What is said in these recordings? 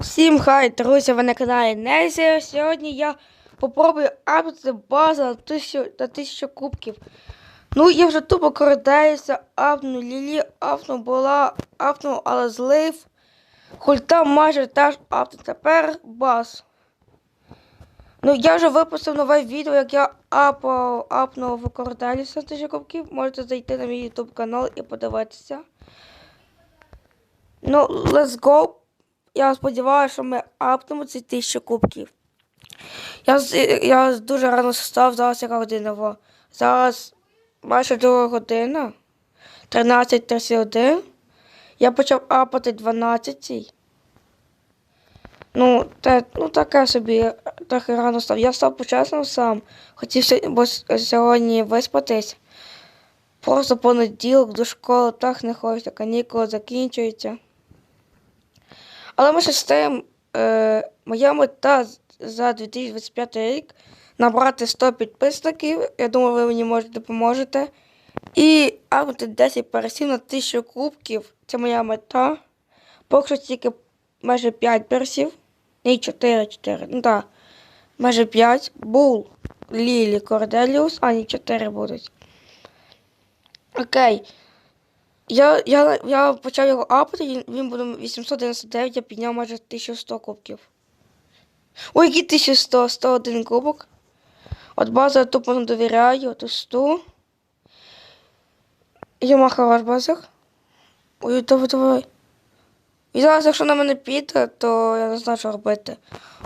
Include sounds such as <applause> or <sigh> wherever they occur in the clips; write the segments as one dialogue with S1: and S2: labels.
S1: Всім хай, друзі, ви на каналі Незі. Сьогодні я попробую апнути базу на тисячу, на тисячу кубків. Ну, я вже тупо коридаюся, апну Лілі, апну була, апну, але злив. Хульта майже теж апну. Тепер баз. Ну, я вже випустив нове відео, як я апав, апнув в коридаліся тисячу кубків. Можете зайти на мій YouTube канал і подивитися. Ну, let's go. Я сподіваюся, що ми апнемо ці тисячу кубків. Я, я дуже рано став, зараз яка година. Зараз майже друга година. 13.31. Я почав апати 12. Ну, те, ну таке собі трохи рано став. Я став почесним сам. Хотів бо сьогодні виспатись. Просто понеділок до школи так не хочеться, канікули закінчуються. Але ми ще стаємо, е, моя мета за 2025 рік набрати 100 підписників. Я думаю, ви мені можете допоможете. І апнути 10 персів на 1000 кубків. Це моя мета. Поки що тільки майже 5 персів. Ні, 4, 4. Ну так. Майже 5. Бул, Лілі, Корделіус. А, ні, 4 будуть. Окей. Я, я, я почав його апати, він- він буде 899, я підняв майже 1100 кубків. Ой, які 1100, 101 кубок. От база я тупо не довіряю, то 100. Йома хорош базах. Ой, давай, давай. І зараз, якщо на мене піде, то я не знаю, що робити.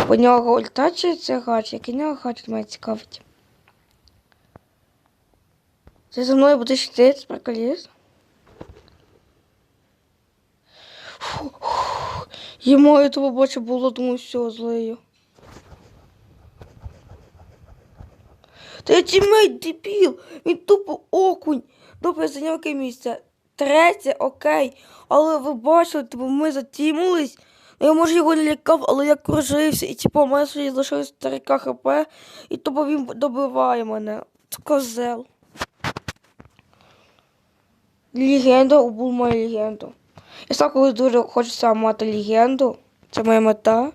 S1: У нього ульта чи це гаджет? Який нього гаджет мене цікавить. Ти за мною будеш йти, це приколіст? Йому я того бачу було, думаю, все, злею. Та я тімейт, дебіл, він тупо окунь. Добре, я зайняв яке місце. Третє, окей. Але ви бачили, типу, ми затімились. Ну, Я може його не лякав, але я кружився. І типу, у мене ще залишилось старика хп, і тупо він добиває мене. Козел. Легенда, убув мою легенду. Я сам колись дуже хочу сам мати легенду. Це моя мета.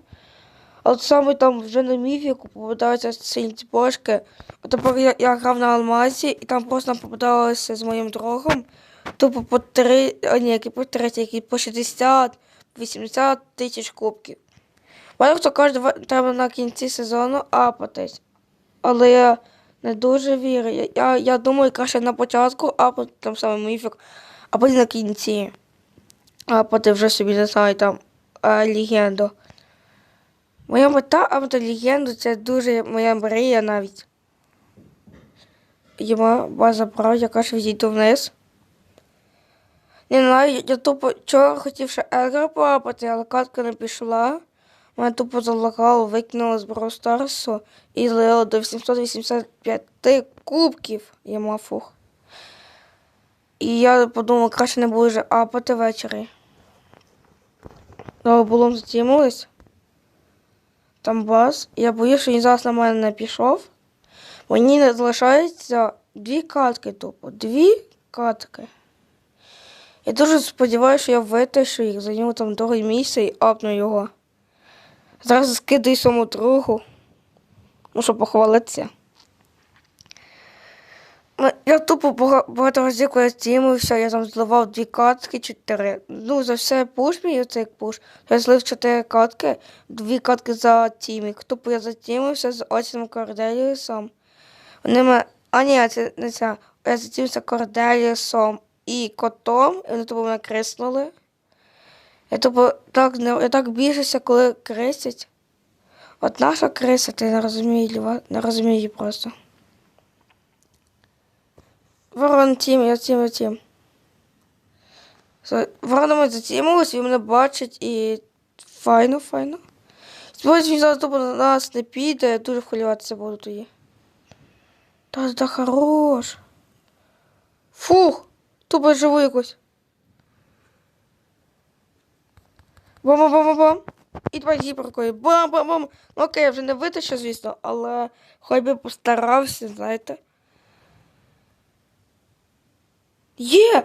S1: Але саме там вже на міфіку попадаються сильні бошки. А тепер я, я грав на алмазі, і там просто нам попадалося з моїм другом. Тупо по три, а ні, які по 30, які по 60, 80 тисяч кубків. Багато хто каже, треба на кінці сезону апатись. Але я не дуже вірю. Я, я, я думаю, краще на початку апати там саме міфік, а потім на кінці. Апати вже собі не знаю там а, легенду. Моя мета апати легенду це дуже моя мрія навіть. Йому база прав, я кажу, відійду вниз. Не знаю, я, тупо вчора хотів ще Егра поапати, але катка не пішла. Мене тупо залагало, викинуло з Brawl Старсу і злило до 885 кубків. Я мав фух. І я подумав, краще не буду вже апати ввечері. Добре, було. Там бас. Я боюсь, що він зараз на мене не пішов. Мені залишається дві катки тупо. Дві катки. Я дуже сподіваюся, що я витащу їх, займу там друге місце і апну його. Зараз скидаю своєму другу. Щоб похвалитися. Ну, Я тупо багато разів, коли стімився, я там зливав дві катки, чотири. Ну, за все пуш мій оцей пуш. Я злив чотири катки, дві катки за тімік. Тупо я затімився з Оціном Корделіусом. Вони мене... А ні, це не це. Я затімився Корделіусом і котом, і вони тупо мене криснули. Я тупо так, не... я так біжуся, коли крисять. От наша криса, ти не розумієш, не розумію просто. Ворон тім, я тім, я тім. Все, Воронами затімились, він мене бачить і файно, файно. Сподіваюсь, він зараз тупо на нас не піде, я дуже хвилюватися буду тоді. Та та хорош. Фух, тупо живу якось. Бам-бам-бам-бам. І давай гіперкою. Бам-бам-бам. Ну окей, я вже не витащу, звісно, але хоч би постарався, знаєте. Є!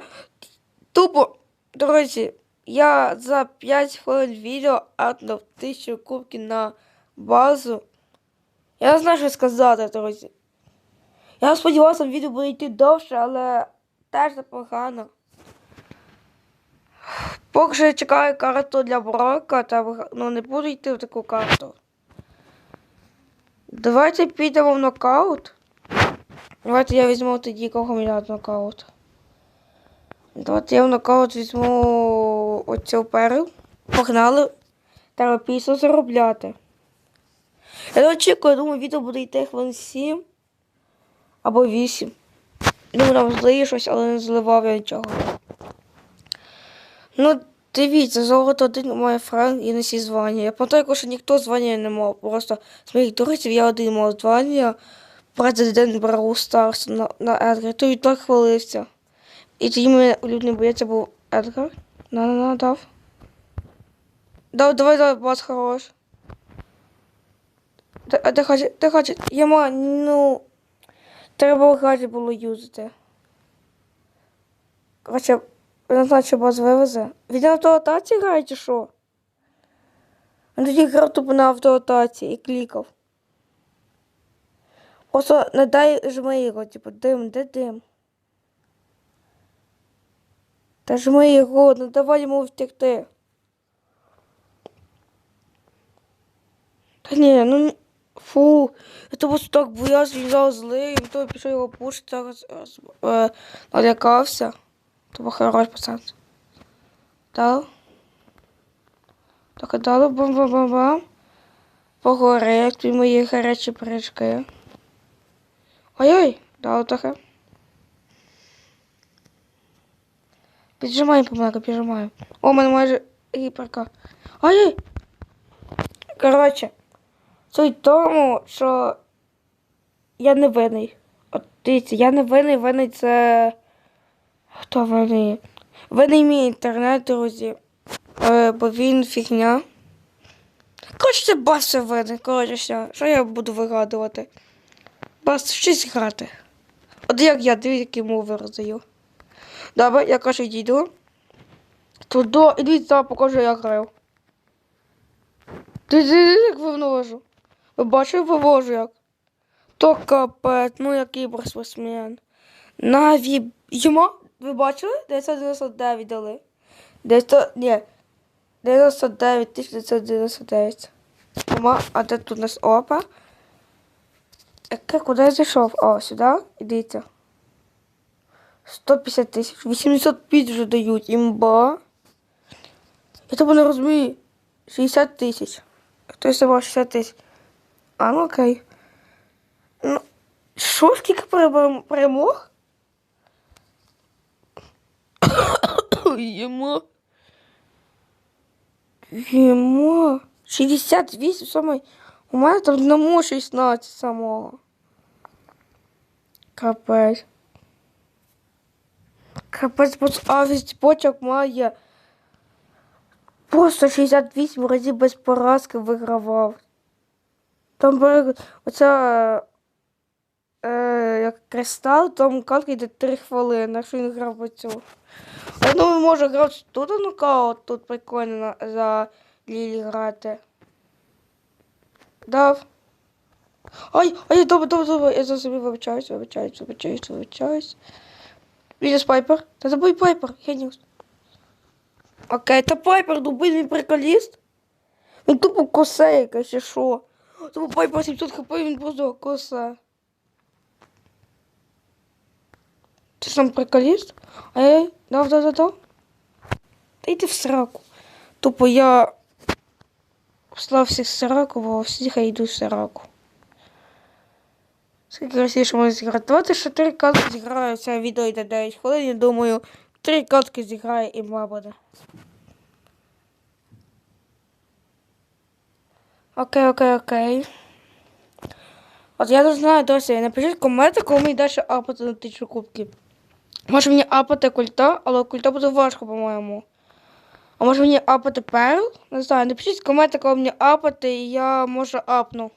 S1: Тупо, друзі, я за 5 хвилин відео апнув 1000 кубків на базу. Я не знаю, що сказати, друзі. Я сподівався, відео буде йти довше, але теж непогано. Поки що я чекаю карту для Брока, та ну, не буду йти в таку карту. Давайте підемо в нокаут. Давайте я візьму тоді кого мені нокаут. Давайте я в нокаут візьму оцю перл. Погнали. Треба пісню заробляти. Я не очікую, думаю, відео буде йти хвилин 7 або 8. Думаю, там злиє щось, але не зливав я нічого. Ну, дивіться, золото один має франк і не всі звання. Я пам'ятаю, що ніхто звання не мав. Просто з моїх друзів я один мав звання. Президент Бравл Старс на, Едгар. То він так хвалився. І тоді мене улюблений боєць був Едгар. На на на дав. Дав, давай, давай, бас хорош. Де, а де хоче, де хоче? Яма, ну. Треба граді було юзати. Короче, не знаю, що бас вивезе. Він на автоатаці грає чи що? Він тоді грав тупо на автоатаці і клікав. Просто не дай жми його, типу, дим, де дим? Та жми його, не давай йому втекти. Та ні, ну фу, я того так боявся, він зараз злий, він то пішов його пушити, зараз е, налякався. Тобто хороший пацан. Дав. Так, дали бам-бам-бам-бам. Погорить тобі мої гарячі пиріжки. Ой-ой, дало трохи. Піджимаємо помаленьку, піджимаємо. О, у мене майже гіперка. Ой-ой! Коротше, суть в тому, що я не винний. От дивіться, я не винний, винний це. Хто винний? Винний мій інтернет, друзі. Е, бо він фігня. Коротше, це бас все винен. Коротше, все. Що я буду вигадувати? Бас щось грати. От як я, дивіться, які мови роздаю. Добре, я каже йду. Туди, і дивіться, покажу, як граю. Ти як вивожу. Ви бачили, вивожу як? То капець, ну який спортсмен. Наві. Йому, ви бачили? 999 дали. 900, ні. 99 1999. Мама, а де тут у нас опа? Яке, куди я зайшов? О, сюди. Ідіть. 150 тисяч. 85 вже дають. Імба. Я тебе не розумію. 60 тисяч. Хтось забрав 60 тисяч. А, ну окей. Ну, що, скільки перем- перемог? Йому. Йому. 68 саме. У мене там одному 16 самого. Капець. Капець, авість почок має. Просто 68 разів без поразки вигравав. Там оця е, як кристал, там катка йде 3 хвилини, якщо він грав по. Я думаю, може грати тут нокаут, тут прикольно за Лілі грати. Дав. Ай, ай, добре, добре, добре, я за собі вибачаюсь, вибачаюсь, вибачаюсь, вибачаюсь. Мінус Пайпер. Та забий Пайпер, я геніус. Окей, та Пайпер, дубильний приколіст. Він тупо косе якась, чи що. Тупо Пайпер 700 хп, він просто косе. Ти сам приколіст? Ей, дав, дав, дав, дав. Та йди в сраку. Тупо я послав всіх в сраку, бо всі хай йдуть в сраку. Скільки разів можна зіграти? Давайте ще три катки зіграю, це відео йде 9 хвилин, я думаю, три катки зіграє і мова буде. Окей, окей, окей. От я не знаю досі, напишіть коменти, коли мені далі апати на тисячу кубків. Може мені апати культа, але культа буде важко, по-моєму. А може мені апати перл? Не знаю, напишіть коменти, коли мені апати, і я може апну.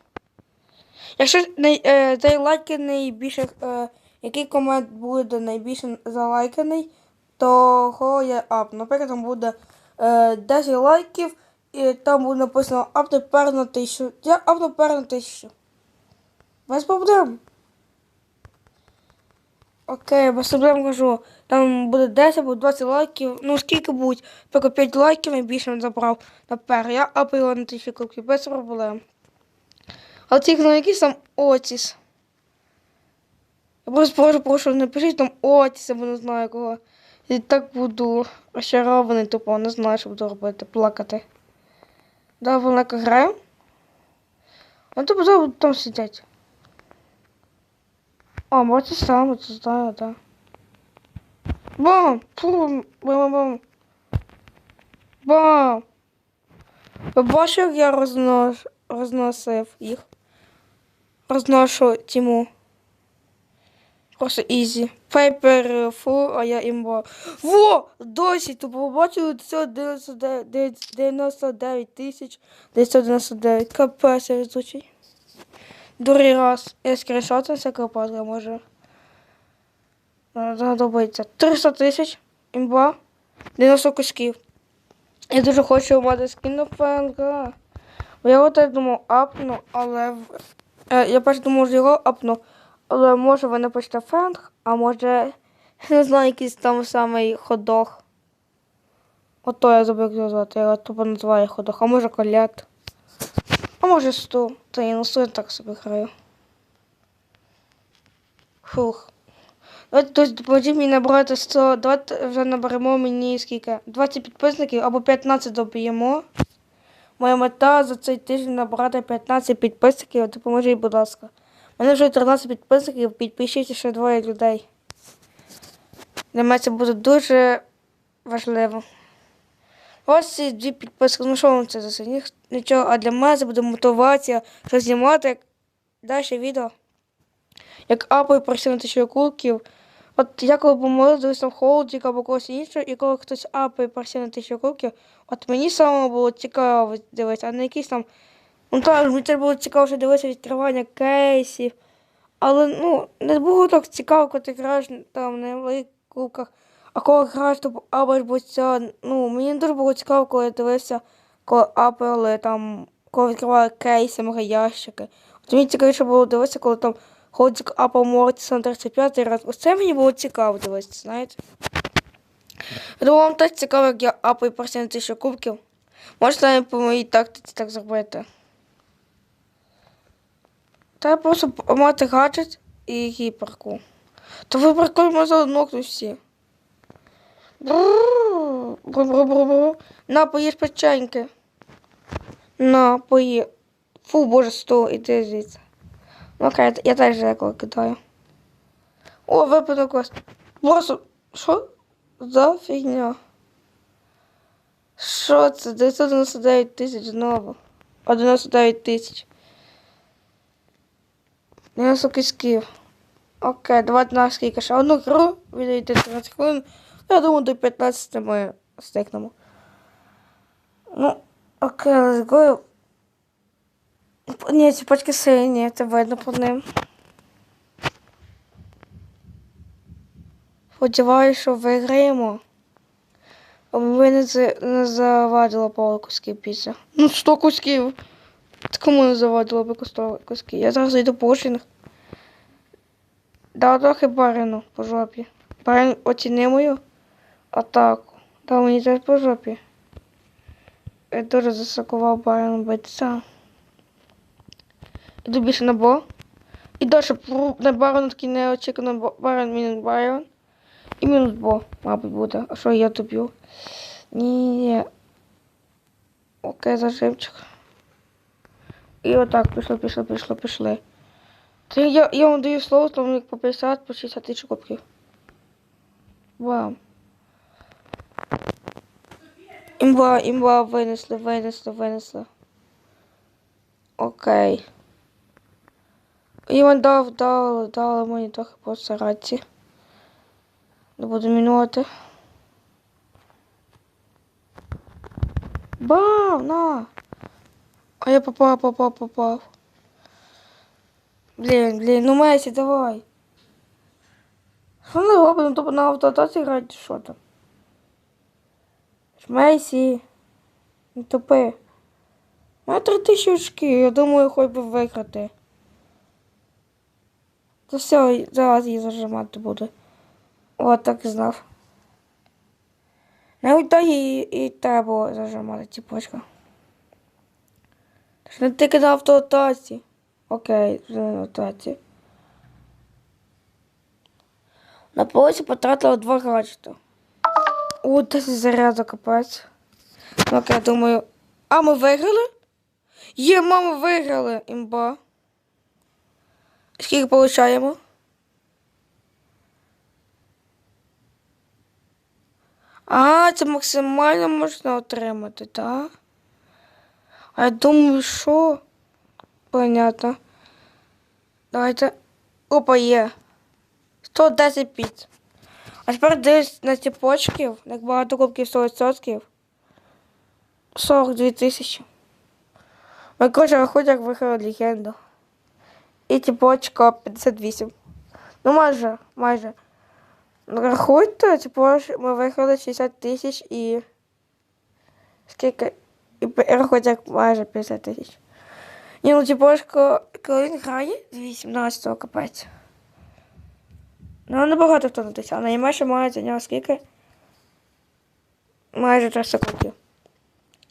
S1: Якщо най, е, зайлайканий більше, е, який комент буде найбільше залайканий, того я апну. Наприклад, там буде е, 10 лайків, і там буде написано апне пер на тисячу. Я апну пер на тисячу. Без проблем. Окей, без проблем кажу. Там буде 10 або 20 лайків. Ну, скільки будуть? Поки 5 лайків і більше не забрав на пер. Я його на тисячу кубків, без проблем. А тільки на якийсь там Отіс. Я просто прошу, прошу, напишіть там Отіс, або не знаю кого. І так буду розчарований, тупо не знаю, що буду робити, плакати. Да, велика гра. А то потім там сидять. А, може це саме, це знаю, так. Да. Бам! Фу, бам, бам. Ви бачили, як я рознош... розносив їх? Розношу тіму. Просто ізі. Пейпер, фу, а я імба. Во! Досі, то побачили 999 99 тисяч 999. Капець, звучить. Другий раз. Я скріншотився, капець, я може. Знадобиться. 300 тисяч. Імба. 90 кусків. Я дуже хочу мати скін на ПНГ. Бо я от думав апну, але я перш думав, його апну, але може ви напишете фенг, а може <laughs> не знаю, якийсь там самий ходох. Ото я забув як назвати, я тупо називаю ходох, а може колет. А може сто. Та я на сто так собі граю. Фух. Хтось допоможіть мені набрати 100. Давайте вже наберемо мені скільки? 20 підписників або 15 доб'ємо. Моя мета за цей тиждень набрати 15 підписників. Допоможіть, будь ласка. У мене вже 13 підписників, підпишіться ще двоє людей. Для мене це буде дуже важливо. Ось ці дві підписки. Ну що вам це за це? Нічого, а для мене це буде мотивація, що знімати далі відео. Як апою на тисячу кубків. От я коли помилив, дивився в холодік або когось іншого, і коли хтось просив на тисячу кубків, от мені саме було цікаво дивитися, а не якісь там. Ну так, мені це було що дивитися відкривання кейсів. Але ну, не було так цікаво, коли ти граєш там на великих кубках. А коли граєш, то апаєш боця. Ну, мені дуже було цікаво, коли я дивився, коли апали там, коли відкривали кейси, мега ящики. От мені цікавіше було дивитися, коли там ходить апал Мортіса на 35 раз. Ось це мені було цікаво дивитися, знаєте. Думаю, вам теж цікаво, як я апаю персі на тисячу кубків. Можете по моїй тактиці так зробити. Треба просто мати гаджет і гіперку. То ви прикольно заоднокнуть всі. Брррр, брррр-брррр. На, поїж печеньки. На, пої. Фу, боже, сто, іди звідси. Ну, окей, я теж деколи кидаю. О, випадок ось. Просто, що за фігня? Що це? 999 тисяч знову. А 99 тисяч. 90 кисків. Окей, давайте на скільки ще одну гру, відійде 30 хвилин. Я думаю, до 15 ми стикнемо. Ну, окей, let's go. Ні, ці пачки сині, це видно по ним. Сподіваюся, що виграємо. Аби не, за- не завадило пару кусків піци. Ну, 100 кусків. Це Кому не завадило би 100 кусків? Я зараз йду по очинах. Дав трохи барину по жопі. Барин оцінив мою атаку. Дав мені теж по жопі. Я дуже засакував барину битися. Іду більше на бо. І далі на барон такий неочікувано бо- барон мінус барон. І мінус бо, мабуть, буде. А що я доб'ю? Ні. Окей, зажимчик. І отак пішло, пішло, пішло, пішли. Та я, я вам даю слово, там як по 50, по 60 тисяч кубків. Вау. Імба, імба, винесли, винесли, винесли. Окей. Іван дав, дав, дав мені трохи посередці. Не буду мінувати. Бам, на! А я попав, попав, попав. Блін, блін, ну Месі, давай. Що ми робимо? Тобто на автоатаці грають чи що там? Мейсі. Не тупи. У три тисячі очків, я думаю, хоч би виграти. Та все, зараз її зажимати буде. От так і знав. Навіть так і, і треба було зажимати тіпочка. Тож не тільки на автоатаці. Окей, вже на автоатаці. На полиці потратила два гаджета. О, 10 зарядок капець. Ну, окей, думаю. А ми виграли? Є, мама, виграли, імба. Скільки получаємо? А, це максимально можна отримати, так? А я думаю, що? Понятно. Давайте. Опа, є. 110 піц. А тепер дивись на ці почків, як багато кубків 100%. 42 тисячі. Ми коротше рахують, як виграли легенду. І тіпочка 58. Ну майже, майже. Рахуйте, типу, ми виграли 60 тисяч і. Скільки? І рахуйте, як майже 50 тисяч. Ні, ну типу, коли він грає з 18-го капець. Ну, небагато хто натисяв. Найменше має нього скільки? Майже 3 секунди.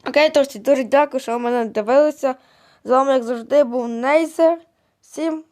S1: Окей, тож, дуже дякую, що ви мене дивилися. З вами, як завжди, був Нейзер. Всім